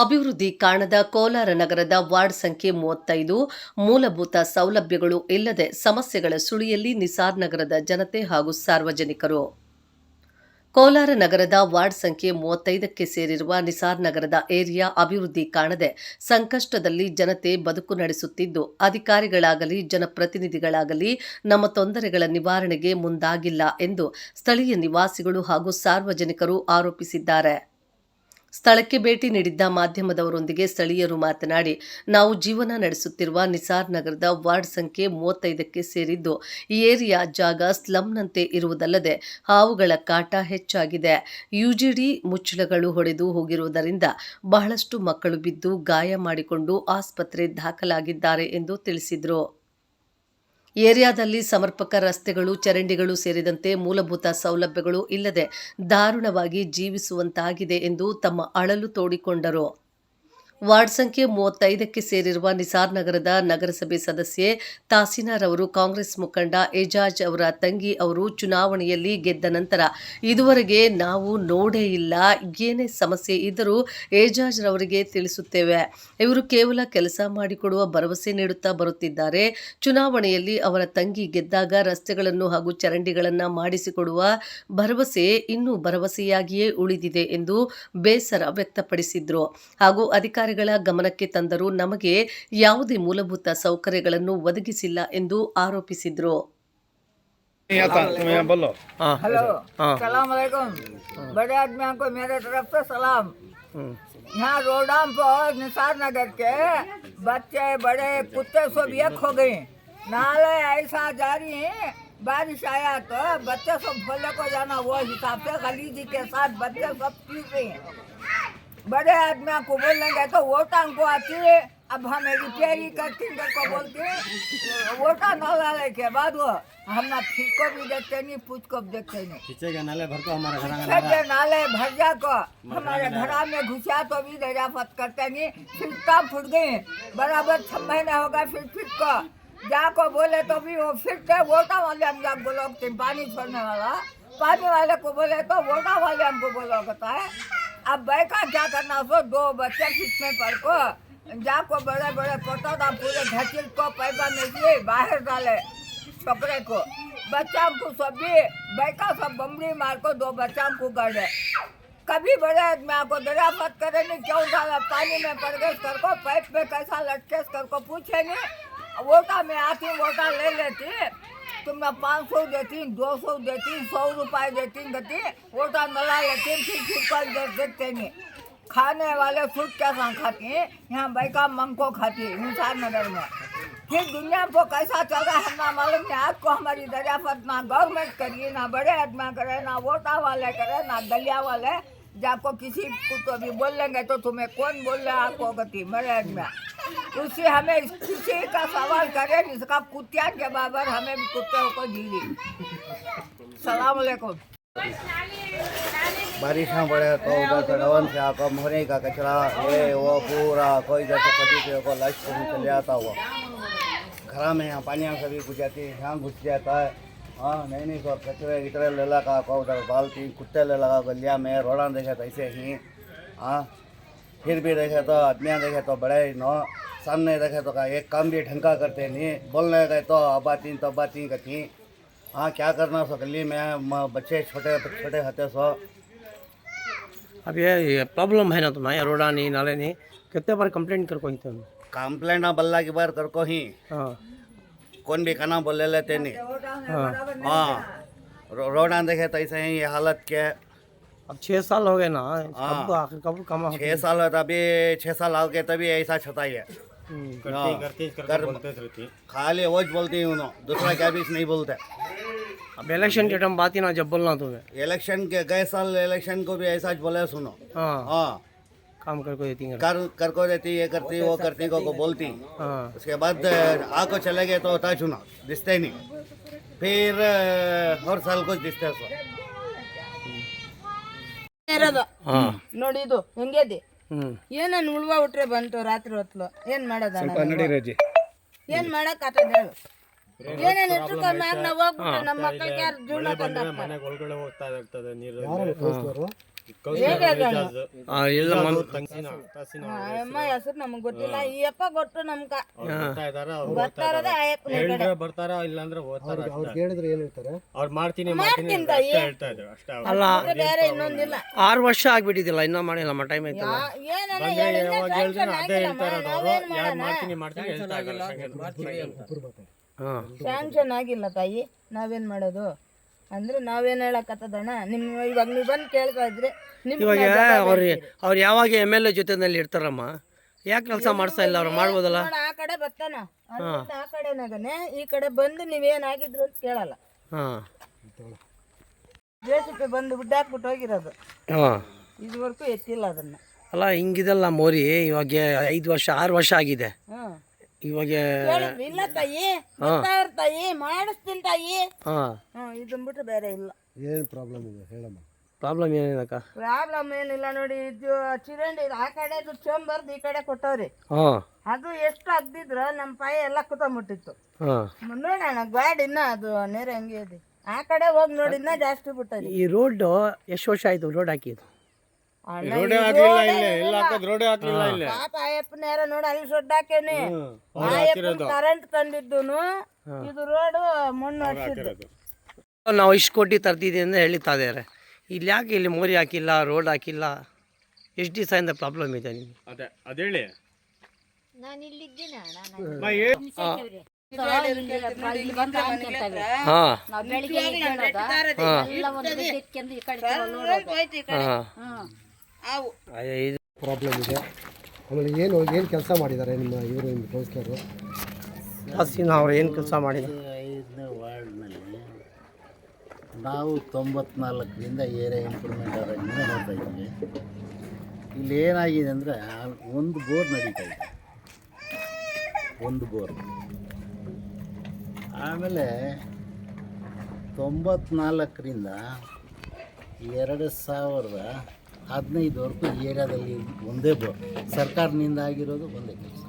ಅಭಿವೃದ್ಧಿ ಕಾಣದ ಕೋಲಾರ ನಗರದ ವಾರ್ಡ್ ಸಂಖ್ಯೆ ಮೂವತ್ತೈದು. ಮೂಲಭೂತ ಸೌಲಭ್ಯಗಳು ಇಲ್ಲದೆ ಸಮಸ್ಯೆಗಳ ಸುಳಿಯಲ್ಲಿ ನಿಸಾರ್ ನಗರದ ಜನತೆ ಹಾಗೂ ಸಾರ್ವಜನಿಕರು. ಕೋಲಾರ ನಗರದ ವಾರ್ಡ್ ಸಂಖ್ಯೆ ಮೂವತ್ತೈದಕ್ಕೆ ಸೇರಿರುವ ನಿಸಾರ್ ನಗರದ ಏರಿಯಾ ಅಭಿವೃದ್ಧಿ ಕಾಣದೆ ಸಂಕಷ್ಟದಲ್ಲಿ ಜನತೆ ಬದುಕು ನಡೆಸುತ್ತಿದ್ದು, ಅಧಿಕಾರಿಗಳಾಗಲಿ, ಜನಪ್ರತಿನಿಧಿಗಳಾಗಲಿ ನಮ್ಮ ತೊಂದರೆಗಳ ನಿವಾರಣೆಗೆ ಮುಂದಾಗಿಲ್ಲ ಎಂದು ಸ್ಥಳೀಯ ನಿವಾಸಿಗಳು ಹಾಗೂ ಸಾರ್ವಜನಿಕರು ಆರೋಪಿಸಿದ್ದಾರೆ. ಸ್ಥಳಕ್ಕೆ ಭೇಟಿ ನೀಡಿದ್ದ ಮಾಧ್ಯಮದವರೊಂದಿಗೆ ಸ್ಥಳೀಯರು ಮಾತನಾಡಿ, ನಾವು ಜೀವನ ನಡೆಸುತ್ತಿರುವ ನಿಸಾರ್ ನಗರದ ವಾರ್ಡ್ ಸಂಖ್ಯೆ ಮೂವತ್ತೈದಕ್ಕೆ ಸೇರಿದ್ದು, ಈ ಏರಿಯಾ ಜಾಗ ಸ್ಲಂನಂತೆ ಇರುವುದಲ್ಲದೆ ಹಾವುಗಳ ಕಾಟ ಹೆಚ್ಚಾಗಿದೆ. ಯುಜಿಡಿ ಮುಚ್ಚಳಗಳು ಹೊಡೆದು ಹೋಗಿರುವುದರಿಂದ ಬಹಳಷ್ಟು ಮಕ್ಕಳು ಬಿದ್ದು ಗಾಯ ಮಾಡಿಕೊಂಡು ಆಸ್ಪತ್ರೆ ದಾಖಲಾಗಿದ್ದಾರೆ ಎಂದು ತಿಳಿಸಿದರು. ಏರಿಯಾದಲ್ಲಿ ಸಮರ್ಪಕ ರಸ್ತೆಗಳು ಚರಂಡಿಗಳು ಸೇರಿದಂತೆ ಮೂಲಭೂತ ಸೌಲಭ್ಯಗಳು ಇಲ್ಲದೆ ದಾರುಣವಾಗಿ ಜೀವಿಸುವಂತಾಗಿದೆ ಎಂದು ತಮ್ಮ ಅಳಲು ತೋಡಿಕೊಂಡರು. ವಾರ್ಡ್ ಸಂಖ್ಯೆ ಮೂವತ್ತೈದಕ್ಕೆ ಸೇರಿರುವ ನಿಸಾರ್ ನಗರದ ನಗರಸಭೆ ಸದಸ್ಯೆ ತಾಸಿನಾರ್ ಅವರು ಕಾಂಗ್ರೆಸ್ ಮುಖಂಡ ಏಜಾಜ್ ಅವರ ತಂಗಿ ಅವರು ಚುನಾವಣೆಯಲ್ಲಿ ಗೆದ್ದ ನಂತರ ಇದುವರೆಗೆ ನಾವು ನೋಡೇ ಇಲ್ಲ, ಏನೇ ಸಮಸ್ಯೆ ಇದ್ದರೂ ಏಜಾಜ್ ರವರಿಗೆ ತಿಳಿಸುತ್ತೇವೆ. ಇವರು ಕೇವಲ ಕೆಲಸ ಮಾಡಿಕೊಡುವ ಭರವಸೆ ನೀಡುತ್ತಾ ಬರುತ್ತಿದ್ದಾರೆ. ಚುನಾವಣೆಯಲ್ಲಿ ಅವರ ತಂಗಿ ಗೆದ್ದಾಗ ರಸ್ತೆಗಳನ್ನು ಹಾಗೂ ಚರಂಡಿಗಳನ್ನು ಮಾಡಿಸಿಕೊಡುವ ಭರವಸೆ ಇನ್ನೂ ಭರವಸೆಯಾಗಿಯೇ ಉಳಿದಿದೆ ಎಂದು ಬೇಸರ ವ್ಯಕ್ತಪಡಿಸಿದ್ರು. ಹಾಗೂ ಅಧಿಕಾರಿಗಳ ಗಮನಕ್ಕೆ ತಂದರೂ ನಮಗೆ ಯಾವುದೇ ಮೂಲಭೂತ ಸೌಕರ್ಯಗಳನ್ನು ಒದಗಿಸಿಲ್ಲ ಎಂದು ಆರೋಪಿಸಿದ್ರು नहीं आता तुम यहाँ बोलो हेलो सलाम अलैकुम बड़े आदमियों को मेरे तरफ से सलाम यहाँ रोडाम पर निसार नगर के बच्चे बड़े कुत्ते सब एक हो गए नाले ऐसा जारी है बारिश आया तो बच्चे सब भोले को जाना वो हिसाब से गली जी के साथ बच्चे सब पी रहे हैं बड़े आदमियों को बोलेंगे तो वोटां को आती है। अब हमें रिपेयरिंग करती को बोलते हैं वोटा न लाने के बाद वो हम ना फिर को भी देखते नहीं पूछ को भी देखते नहीं। खींचेगा नाले भर को हमारा घर के नाले। भर जा को हमारे घरा में घुसा तो भी दरियाफत करते नहीं फिर टाप फूट गई बराबर छह महीने हो गए फिर फिर को जाको बोले तो भी वो फिर से वोटा वाले हम जाको बोलो पानी छोड़ने वाला। पानी वाले को बोले तो वोटा वाले हमको बोलो कहता है। अब बैका क्या करना सो दो बच्चे में पड़ को जाको बड़े बड़े पोता था पूरे घसीट को पैसा दिए बाहर डाले कपड़े को। बच्चा को सब भी बैका सब बमड़ी मार को दो बच्चा को गड़े। कभी बड़े आदमी को दरियाफत करे नहीं, क्यों डाला पानी में पड़ गए कर को पाइप में कैसा लटके कर को पूछे नहीं। वोटा में आती, वोटा ले लेती। तुमने पाँच सौ देती, दो सौ देती, सौ रुपये देती गति वोटा नला लेती, फिर फिर कर दे देखते नहीं। खाने वाले फ्रूट कैसा खाती हैं? यहाँ बैका मंको खाती है निसार नगर में। फिर दुनिया को कैसा चल रहा है ना मालूम नहीं आपको हमारी दरियाफत ना गवर्नमेंट करिए, ना बड़े आदमी करे, ना वोटा वाले करे, ना दलिया वाले। जब आपको किसी को तो भी बोल लेंगे तो तुम्हें कौन बोल रहा है? आपको गति बड़े आदमी। उससे हमें किसी का सवाल करे इसका कुत्तिया के बराबर हमें भी कुत्ते को जी सलाम अलैकुम। बारिश में पड़े तो उधर से डवन से आकर मोहरे का कचरा, ये, वो, पूरा, कोई इधर से पति से को लाश चले आता हुआ। घर में यहाँ पानी सभी घुस जाती है, यहाँ घुस जाता है। हाँ नहीं नहीं तो कचरे इतरे ले लगा उधर बाल्टी, कुत्ते ले लगा गलिया में रोड़ा देखा तो ऐसे ही। हाँ फिर भी देखे तो आदमियाँ देखे तो बड़े ही नो सामने देखे तो का एक काम भी ढंग का करते नहीं बोलने गए तो अबा तीन तो तीन कथी हाँ क्या करना सो गली में बच्चे छोटे छोटे होते सो। अब ये ये प्रॉब्लम है ना तुम्हारे रोडा नहीं नाले नहीं कितने बार कंप्लेंट कर कोई तुम? कंप्लेंट बल्ला की बार कर को ही। हाँ कौन भी खाना बोले लेते नहीं। हाँ। हाँ। रो- रोडा देखे तो ऐसे ही ये हालत के अब छः साल हो गए ना हाँ। कब तो आखिर कब कमा होती छः साल होता अभी छः साल हो गए तभी ऐसा छता ही। है हम्म, हाँ, कर खाली वो बोलती हूँ ना, दूसरा क्या भी नहीं बोलते। अब इलेक्शन के टाइम बात ही ना जब बोलना तुम्हें इलेक्शन के गए साल इलेक्शन को भी ऐसा बोले सुनो। हाँ। हाँ। काम कर को देती हैं। कर कर को देती ये करती वो करती को, को बोलती। हाँ। उसके बाद आको चले गए तो होता चुना दिखते नहीं। फिर हर साल कुछ दिखते सो ನೋಡಿ ಇದು ಹೆಂಗೇದಿ ಏನನ್ ಉಳುವ ಉಟ್ರೆ ಬಂತು ರಾತ್ರಿ ಹೊತ್ತು ಏನ್ ಮಾಡೋದ ಏನ್ ಮಾಡಕ್ ಆತದ ಹೇಳು ಏನೇನ್ ನಾವ್ ನಮ್ಮ ಮಕ್ಕಳಿಗೆ ಯಾರು ಜೀವನ ತಂದ हाँ ಆ, ಎಲ್ಲ ಮನ್- ಅಮ್ಮ ಹೆಸರು ನಮಗ್ ಗೊತ್ತಿಲ್ಲ. ಈ ಅಪ್ಪ ಗೊತ್ತು ನಮ್ಗ. ಬರ್ತಾರ ಓದ್ತಾರ ಕೇಳಿದ್ರೆ ಏನ್ ಹೇಳ್ತಾರೆ? ಅವ್ರು ಮಾಡ್ತೀನಿ ಮಾಡ್ತೀನಿ ತಾಯಿ. ಹೇಳ್ತಾ ಇದ್ರು ಅಷ್ಟೇ ಅಲ್ಲ ಬೇರೆ ಇನ್ನೊಂದಿಲ್ಲ. ಆರು ವರ್ಷ ಆಗ್ಬಿಟ್ಟಿದಿಲ್ಲ ಇನ್ನೂ ಮಾಡಿಲ್ಲ ಟೈಮ್ ಐತಲ್ಲ ಏನನ್ನ ಯಾವಾಗ ಹೇಳಿದ್ರೆ ಅದೇ ಹೇಳ್ತಾರ ಅವರು. ಯಾರು? ಮಾಡ್ತೀನಿ ಮಾಡ್ತೀನಿ ಹೇಳ್ತಾ ಇದ್ದಾರೆ ಹಾಂ. ಸ್ಯಾಂಕ್ಷನ್ ಆಗಿಲ್ಲ ತಾಯಿ. ನಾವೇನ್ ಮಾಡೋದು? ಅಂದ್ರೆ ನಾವೇನ್ ಹೇಳಕತ್ತದಣ್ಣ? ನಿಮ್ ಇವಾಗ ನೀವು ಬಂದು ಕೇಳ್ತಾ ಇದ್ರೆ ನಿಮ್ ಇವಾಗ ಅವ್ರು ಅವ್ರು ಯಾವಾಗ ಎಂ ಎಲ್ ಎ ಜೊತೆನಲ್ಲಿ ಇರ್ತಾರಮ್ಮ? ಯಾಕೆ ಕೆಲಸ ಮಾಡಿಸ್ತಾ ಇಲ್ಲ ಅವ್ರು? ಮಾಡ್ಬೋದಲ್ಲ? ನೋಡ ಆ ಕಡೆ ಬರ್ತಾನ. ಅಲ್ಲಿಂದ ಆ ಕಡೆನಾಗನೆ ಈ ಕಡೆ ಬಂದು ನೀವೇನಾಗಿದ್ರು ಅಂತ ಕೇಳಲ್ಲ. ಹಾಂ. ಪಿ ಬಂದು ಹೋಗಿರೋದು. ಹಾಂ. ಇದುವರೆಗೂ ಎತ್ತಿಲ್ಲ ಅದನ್ನ. ಅಲ್ಲ ಹಿಂಗಿದಲ್ಲ ಮೋರಿ ಇವಾಗ ಐದು ವರ್ಷ ಆರು ವರ್ಷ ಆಗಿದೆ. ಇವಾಗ ಇಲ್ಲ ತಾಯಿ ತಾಯಿ ಮಾಡಿಸ್ತೀನಿ ತಾಯಿ. ಹಾಂ. ಹ್ಮ್ ಇದನ್ ಬಿಟ್ರೆ ಬೇರೆ ಇಲ್ಲ. ಏನು ಪ್ರಾಬ್ಲಮ್ ಇದೆ? ಹೇಳಮ್ಮ. ಪ್ರಾಬ್ಲಮ್ ಏನೇನಕ್ಕ ಪ್ರಾಬ್ಲಮ್ ಏನಿಲ್ಲ ನೋಡಿ ಇದು ಚಿರಂಡಿ ಇದು ಆ ಕಡೆ ಚಂಬರ್ದು ಈ ಕಡೆ ಕೊಟ್ಟವ್ರಿ. ಹಾಂ. ಅದು ಎಷ್ಟು ಅದ್ದಿದ್ರ ನಮ್ಮ ಪಾಯ ಎಲ್ಲ ಕುತ್ತಂಬಿಟ್ಟಿತ್ತು ಹಾಂ. ನೋಡೋಣ ಗಾಡಿನ ಇನ್ನ ಅದು ನೇರ ಹಂಗೆ ಇದೆ. ಆ ಕಡೆ ಹೋಗಿ ನೋಡಿ ಇನ್ನ ಜಾಸ್ತಿ ಬಿಟ್ಟది ಈ ರೋಡ್ ಎಷ್ಟು ವರ್ಷ ಆಯ್ತು ರೋಡ್ ಹಾಕಿದ್ದು? ರೋಡೇ ಈ ಹಾಕ್ಲಿಲ್ಲ ಇಲ್ಲೇ ಇಲ್ಲ. ಇಲ್ಲ. ಹಾಕೋದು ರೋಡೇ ಹಾಕ್ಲಿಲ್ಲ ಇಲ್ಲೇ? ಪಾಪ ಅಯ್ಯಪ್ಪನ ಯಾರ ನೋಡಿ ಅಲ್ಲಿ ಸೊಡ್ಡಾಕೇನಿ ಕರೆಂಟ್ ತಂದಿದ್ದೂನು. ಇದು ರೋಡು ಮಣ್ಣು ನಾವು ಇಷ್ಟು ಕೋಟಿ ತರ್ತಿದ್ದೀವಿ ಅಂತ ಹೇಳ್ತಾ ಇದ್ದಾರೆ. ಇಲ್ಲಿ ಯಾಕೆ ಇಲ್ಲಿ ಮೋರಿ ಹಾಕಿಲ್ಲ ರೋಡ್ ಹಾಕಿಲ್ಲ? ಎಷ್ಟು ದಿವಸ ಇಂದ ಪ್ರಾಬ್ಲಮ್ ಇದೆ ನಿಮ್ಗೆ? ಅದೇ ಅದೇಳಿ ಹಾಂ. ಹಾಂ. ಪ್ರಾಬ್ಲಮ್ ಇದೆ ಆಮೇಲೆ ಏನು ಏನು ಕೆಲಸ ಮಾಡಿದ್ದಾರೆ ನಿಮ್ಮ ಇವರು ನಿಮ್ಮ ಕೌನ್ಸಿಲರು ಜಾಸ್ತಿ ಅವ್ರು ಏನು ಕೆಲಸ ಮಾಡಿದ್ದಾರೆ ಐದನೇ ವಾರ್ಡ್ನಲ್ಲಿ ನಾವು ತೊಂಬತ್ನಾಲ್ಕರಿಂದ ಏರಿಯಾ ಇಂಪ್ರೂವ್ಮೆಂಟ್ ಆದಾಗಿಂದ ನೋಡ್ತಾ ಇದ್ದೀವಿ ಇಲ್ಲಿ ಏನಾಗಿದೆ ಅಂದರೆ ಒಂದು ಬೋರ್ ನಡೀತಾ ಇದೆ. ಒಂದು ಬೋರ್. ಆಮೇಲೆ ತೊಂಬತ್ನಾಲ್ಕರಿಂದ ಎರಡು ಸಾವಿರದ ಹದಿನೈದವರೆಗೂ ಈ ಏರಿಯಾದಲ್ಲಿ ಒಂದೇ ಬೋರ್ ಸರ್ಕಾರದಿಂದ ಆಗಿರೋದು ಒಂದೇ ಕೆಲಸ.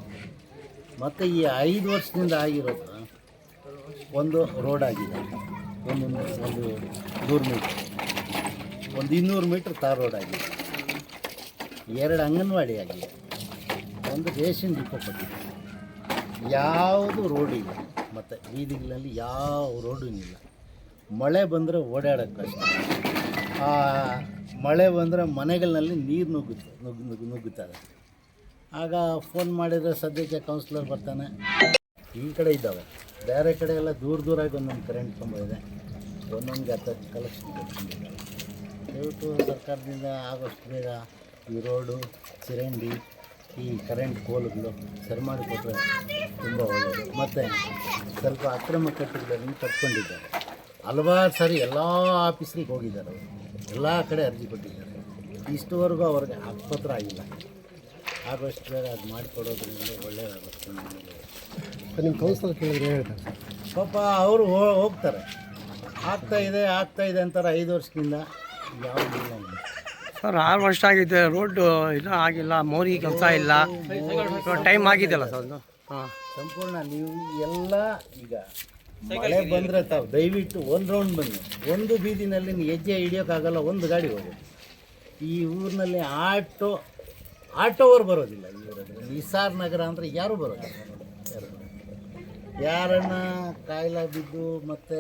ಮತ್ತು ಈ ಐದು ವರ್ಷದಿಂದ ಆಗಿರೋದು ಒಂದು ರೋಡ್ ಆಗಿದೆ. ಒಂದು ಒಂದು ನೂರು ಮೀಟ್ರ್. ಒಂದು ಇನ್ನೂರು ಮೀಟ್ರ್ ತಾರ್ ರೋಡ್ ಆಗಿದೆ. ಎರಡು ಅಂಗನವಾಡಿ ಆಗಿದೆ. ಒಂದು ರೇಷನ್ ಡಿಪೋ ಕೊಟ್ಟಿದೆ. ಯಾವುದು ರೋಡ್ ಇಲ್ಲ. ಮತ್ತು ಬೀದಿಗಳಲ್ಲಿ ಯಾವ ರೋಡು ಇಲ್ಲ. ಮಳೆ ಬಂದರೆ ಓಡಾಡೋಕ್ಕೆ ಕಷ್ಟ. ಮಳೆ ಬಂದರೆ ಮನೆಗಳಲ್ಲಿ ನೀರು ನುಗ್ಗುತ್ತೆ ನುಗ್ಗು ನುಗ್ಗು ಆಗ ಫೋನ್ ಮಾಡಿದರೆ ಸದ್ಯಕ್ಕೆ ಕೌನ್ಸಿಲರ್ ಬರ್ತಾನೆ. ಈ ಕಡೆ ಇದ್ದಾವೆ. ಬೇರೆ ಕಡೆ ಎಲ್ಲ ದೂರ ದೂರಾಗಿ ಒಂದೊಂದು ಕರೆಂಟ್ ಕಂಬ ಇದೆ ಒಂದೊಂದು ಹತ್ತತ್ತು ಕಲೆಕ್ಷನ್ ಕೊಟ್ಕೊಂಡಿದ್ದಾರೆ ದಯವಿಟ್ಟು ಸರ್ಕಾರದಿಂದ ಆಗೋಷ್ಟು ಬೇಗ ಈ ರೋಡು ಚರಂಡಿ ಈ ಕರೆಂಟ್ ಕೋಲುಗಳು ಸರಿ ಮಾಡಿಕೊಟ್ರೆ ತುಂಬ ಒಳ್ಳೆಯದು ಮತ್ತು ಸ್ವಲ್ಪ ಅಕ್ರಮ ಕಟ್ಟಿಗಳನ್ನು ಕಟ್ಕೊಂಡಿದ್ದಾರೆ. ಹಲವಾರು ಸಾರಿ ಎಲ್ಲ ಆಫೀಸ್ರಿಗೆ ಹೋಗಿದ್ದಾರೆ ಅವರು. ಎಲ್ಲ ಕಡೆ ಅರ್ಜಿ ಕೊಟ್ಟಿದ್ದಾರೆ. ಇಷ್ಟುವರೆಗೂ ಅವ್ರಿಗೆ ಆಸ್ಪತ್ರ ಆಗಿಲ್ಲ. ಆಗೋಷ್ಟು ಬೇರೆ ಅದು ಮಾಡಿಕೊಡೋದ್ರಿಂದ ಒಳ್ಳೆಯದಾಗುತ್ತೆ ನಮಗೆ ನಿಮ್ಮ ಕೌನ್ಸಿಲರ್ ಕೇಳಿದ್ರೆ ಹೇಳ್ತಾರೆ. ಪಾಪ ಅವರು ಹೋಗ್ತಾರೆ. ಆಗ್ತಾ ಇದೆ ಆಗ್ತಾ ಇದೆ ಅಂತಾರೆ ಐದು ವರ್ಷದಿಂದ. ಯಾವುದಿಲ್ಲ ಇಲ್ಲಿ. ಸರ್ ಆರು ವರ್ಷ ಆಗಿದೆ. ರೋಡ್ ಇಲ್ಲ ಆಗಿಲ್ಲ. ಮೋರಿ ಕೆಲಸ ಇಲ್ಲ. ಟೈಮ್ ಆಗಿದೆಯಲ್ಲ ಸರ್ ಹಾಂ. ಸಂಪೂರ್ಣ ನೀವು ಎಲ್ಲ ಈಗ ಮಳೆ ಬಂದರೆ ತಾವು ದಯವಿಟ್ಟು ಒಂದು ರೌಂಡ್ ಬನ್ನಿ. ಒಂದು ಬೀದಿನಲ್ಲಿ ನೀವು ಹೆಜ್ಜೆ ಹಿಡಿಯೋಕ್ಕಾಗಲ್ಲ ಒಂದು ಗಾಡಿ ಹೋಗಿ ಈ ಊರಿನಲ್ಲಿ ಆಟೋ ಆಟೋವರು ಬರೋದಿಲ್ಲ ಈ ಊರಲ್ಲಿ. ನಿಸಾರ್ ನಗರ ಅಂದರೆ ಯಾರೂ ಬರೋದಿಲ್ಲ. ಯಾರು ಬರೋದಿಲ್ಲ. ಯಾರನ್ನ ಕಾಯಿಲೆ ಬಿದ್ದು ಮತ್ತು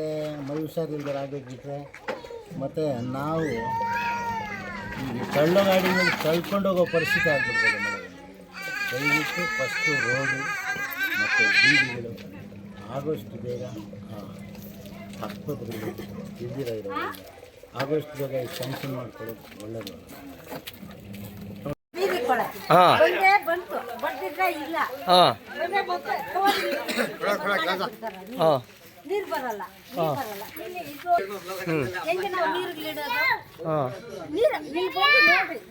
ಮೈ ಹುಷಾರಿಲ್ಲದ ಆಗಬೇಕಿದ್ರೆ ಮತ್ತು ನಾವು ಈ ಕಳ್ಳ ಗಾಡಿ ಮೇಲೆ ತಳ್ಕೊಂಡು ಹೋಗೋ ಪರಿಸ್ಥಿತಿ ಆಗ್ಬಿಡ್ತದೆ ದಯವಿಟ್ಟು ಫಸ್ಟು ರೋಡು ಮತ್ತು ಬೀದಿಗಳು. ಆಗೋಷ್ಟು ಬೇಗ ಆಸ್ಪತ್ರೆಗಳು ಇದ್ದೀರ ಇರೋದು ಆಗೋಷ್ಟು ಬೇಗ ಈ ಮಾಡ್ಕೊಳ್ಳೋದು ಒಳ್ಳೆಯದು ನೀರು ಬರಲ್ಲ ನೀರು ಬರಲ್ಲ. ಇಲ್ಲಿ ಇದು ಹೆಂಗೆ ನಾವು ನೀರಿಗೆ ನೀರು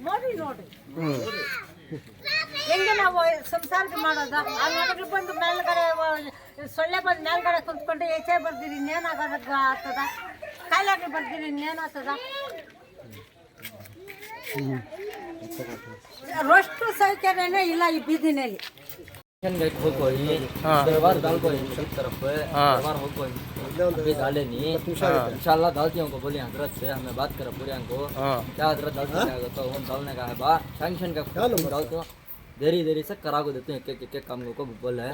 ನೋಡ್ರಿ ನೋಡ್ರಿ ಹೆಂಗೆ ನಾವು ಸಂಸಾರಕ್ಕೆ ಮಾಡೋದು ಆ ನಡಗಳು ಬಂದು ಮೇಲ್ಗಡೆ ವ- ಸೊಳ್ಳೆ ಬಂದು ಮೇಲ್ಗಡೆ ಕುಂತ್ಕೊಂಡು ಎಚೆ ಬರ್ದಿರಿ ಇನ್ನೇನಾಗೋದ ಆಗ್ತದ ಕಾಯಿಲೆಗಳು ಬರ್ದಿರಿ ಇನ್ನೇನಾಗ್ತದ ರೊಷ್ಟು ಸೌಕರ್ಯನೇ ಇಲ್ಲ ಈ ಬೀದಿನಲ್ಲಿ गेट हो कोई हाँ। दरबार डाल कोई सब तरफ पे हाँ। दरबार हो कोई अभी डाले नहीं इंशाल्लाह डालती हूँ को बोली हजरत से हमें बात करा पूरे को हाँ क्या हजरत डालते क्या तो वो डालने का है बा सैंक्शन का डालते हो देरी देरी से करा को देते हैं एक एक एक काम को बोल है।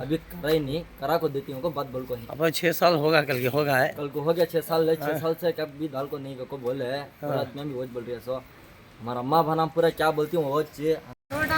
अभी करा ही नहीं करा को देती हूँ को बात बोल को ही। अब छः साल होगा कल के होगा है। कल को हो गया छह साल है। छह साल से कभी भी दाल को नहीं को बोले है। रात में भी वो बोल रही है सो। हमारा अम्मा भाना पूरा क्या बोलती हूँ वो चे ರೋಡ್